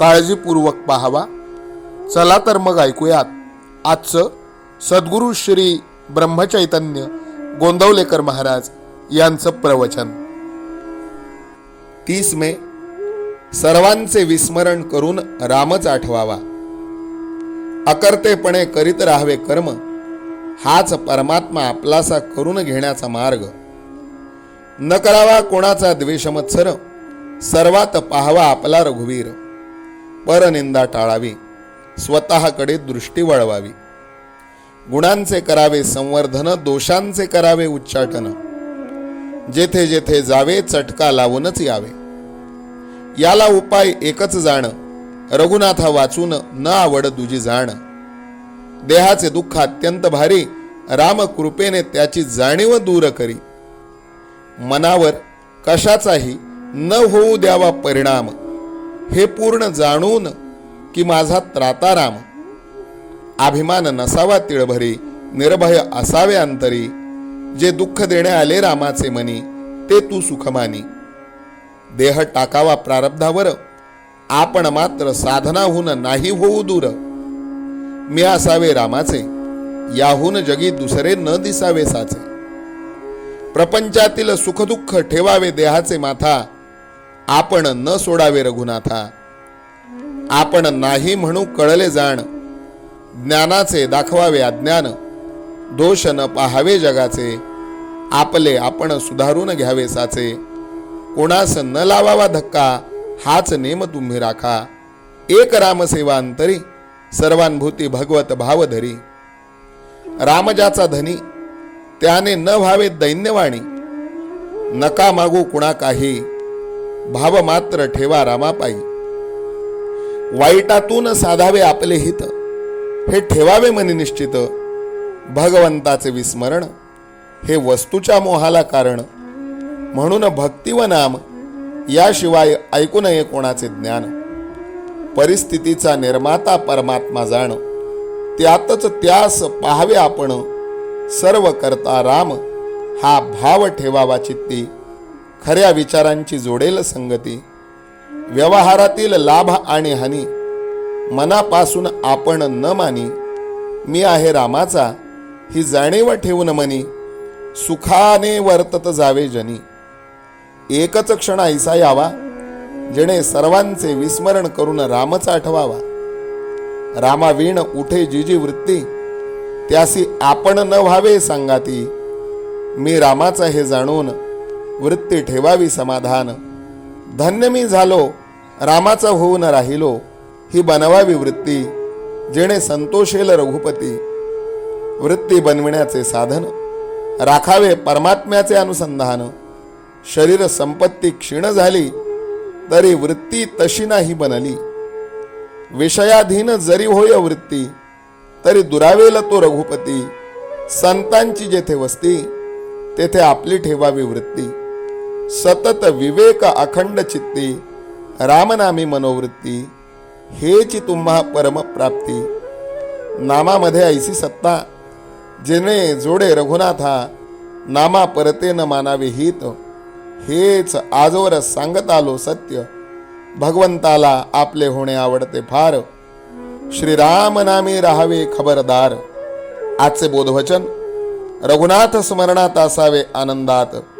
काळजीपूर्वक पाहावा. चला तर मग ऐकूयात. आजचं सद्गुरू श्री ब्रह्मचैतन्य गोंदवलेकर महाराज यांचं प्रवचन. तीस मे सर्वांचे विस्मरण करून रामच आठवावा. अकर्तेपणे करीत राहावे कर्म हाच परमात्मा आपलासा करून घेण्याचा मार्ग. न करावा कोणाचा द्वेषमत्सर सर्वात पाहावा आपला रघुवीर. परनिंदा टाळावी. स्वतःकडे दृष्टी वळवावी. गुणांचे करावे संवर्धन दोषांचे करावे उच्चाटन. जेथे जेथे जावे चटका लावूनच यावे. याला उपाय एकच जाण रघुनाथा वाचून न आवड तुझी जाण. देहाचे दुःख अत्यंत भारी राम कृपेने त्याची जाणीव दूर करी. मनावर कशाचाही न होऊ द्यावा परिणाम. हे पूर्ण जाणून की माझा त्राताराम अभिमान नसावा तिळभरी निर्भय असावे अंतरी. जे दुःख देणे आले रामाचे मनी ते तू सुखमानी. देह टाकावा प्रारब्धावर आपण मात्र साधनाहून नाही होऊ दूर. मी असावे रामाचे याहून जगी दुसरे न दिसावे साचे. प्रपंचातील सुखदुःख ठेवावे देहाचे माथा आपण न सोडावे रघुनाथा. आपण नाही म्हणू कळले जाण. ज्ञानाचे दाखवावे अज्ञान. दोष न पाहावे जगाचे. आपले आपण सुधारून घ्यावे साचे. कोणास न लावावा धक्का हाच नेम तुम्ही राखा. एक रामसेवा अंतरी सर्वांभूती भगवत भाव धरी रामजाचा धनी त्याने न व्हावे दैन्यवाणी. नका मागू कुणा काही भाव मात्र ठेवा रामापायी वाईटातून साधावे आपले हित. हे ठेवावे मनी निश्चित. भगवंताचे विस्मरण. हे वस्तूच्या मोहाला कारण. म्हणून भक्ती व नाम याशिवाय ऐकू नये कोणाचे ज्ञान. परिस्थितीचा निर्माता परमात्मा जाण. त्यातच त्यास पाहावे आपण. सर्व करता राम. हा भाव ठेवावा चित्ती. खऱ्या विचारांची जोडेल संगती. व्यवहारातील लाभ आणि हानी मनापासून आपण न मानी मी आहे रामाचा ही जाणीव ठेवून मनी सुखाने वर्तत जावे जनी. एकच क्षण ऐसा यावा जेणे सर्वांचे विस्मरण करून रामच आठवावा. रामावीण उठे जिजी वृत्ती त्यासी आपण न व्हावे सांगाती मी रामाचा हे जाणून वृत्ती ठेवावी समाधान. धन्य मी झालो रामाचा होऊन राहिलो ही बनवावी वृत्ती जेणे संतोषेल रघुपती. वृत्ती बनविण्याचे साधन राखावे परमात्म्याचे अनुसंधान. शरीर संपत्ती क्षीण झाली तरी वृत्ती तशी नाही बनली. विषयाधीन जरी होय वृत्ती तरी दुरावेल तो रघुपती. संतांची जेथे वस्ती तेथे आपली ठेवावी वृत्ती. सतत विवेक अखंड चित्ती रामनामी मनोवृत्ती हेची तुम्हा परमप्राप्ती नामामध्ये ऐसी सत्ता जेणे जोडे रघुनाथा नामा परते न मानावे हित हेच आजवर सांगत आलो सत्य भगवंताला आपले होणे आवडते फार. श्रीराम नामी राहावे खबरदार. आजचे बोधवचन रघुनाथ स्मरणात असावे आनंदात.